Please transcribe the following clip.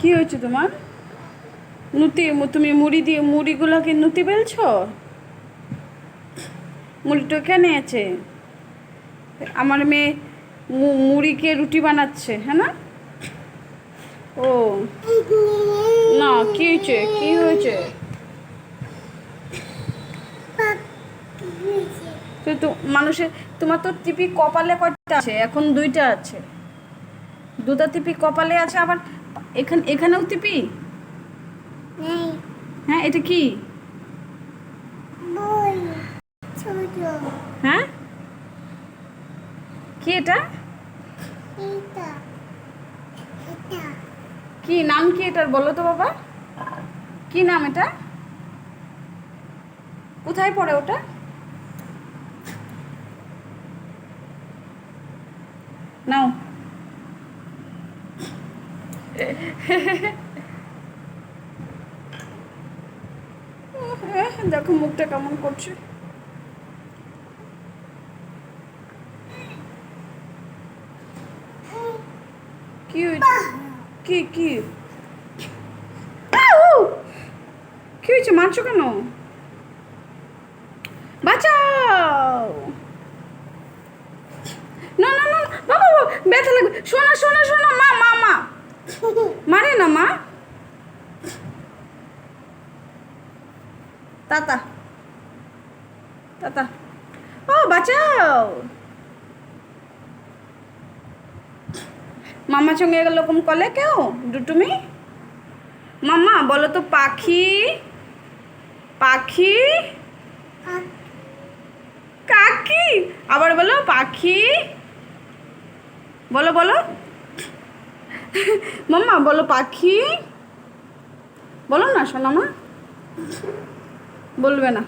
কি হয়েছে তোমার? নুতি তুমি মুড়ি দিয়ে, মুড়িগুলোকে নুতি বেলছ? মুড়িটা কেন আছে আমার মেয়ে মুড়িকে রুটি বানাচ্ছে হ্যাঁ না? ও। না, কি হয়েছে? কি হয়েছে? মানুষের তোমার তো টিপি কপালে কয়টা আছে? এখন দুইটা আছে। দুটা টিপি কপালে আছে, আবার এখানে এখানেও টিপি হ্যাঁ এটা কি? হ্যাঁ? কি এটা। কি নাম কি এটার বলো তো বাবা? কি নাম এটা? কোথায় পড়ে ওটা? নাও। দেখো মুখটা কেমন করছে। কি কি কি? কি হয়েছে? মারছো কেন? বাঁচাও! না না না বাবা, ব্যথা লাগবে। শোনা শোনা শোনা মা মা মা। মারে না মা? তাতা। তাতা। ও বাঁচাও। মামার সঙ্গে এরকম কলে কেউ ডুটুমি মামা বলো তো পাখি? পাখি? কাকি? আবার বলো পাখি? বলো বলো। মাম্মা বলো পাখি? বলো না শোনা মা বলবে না।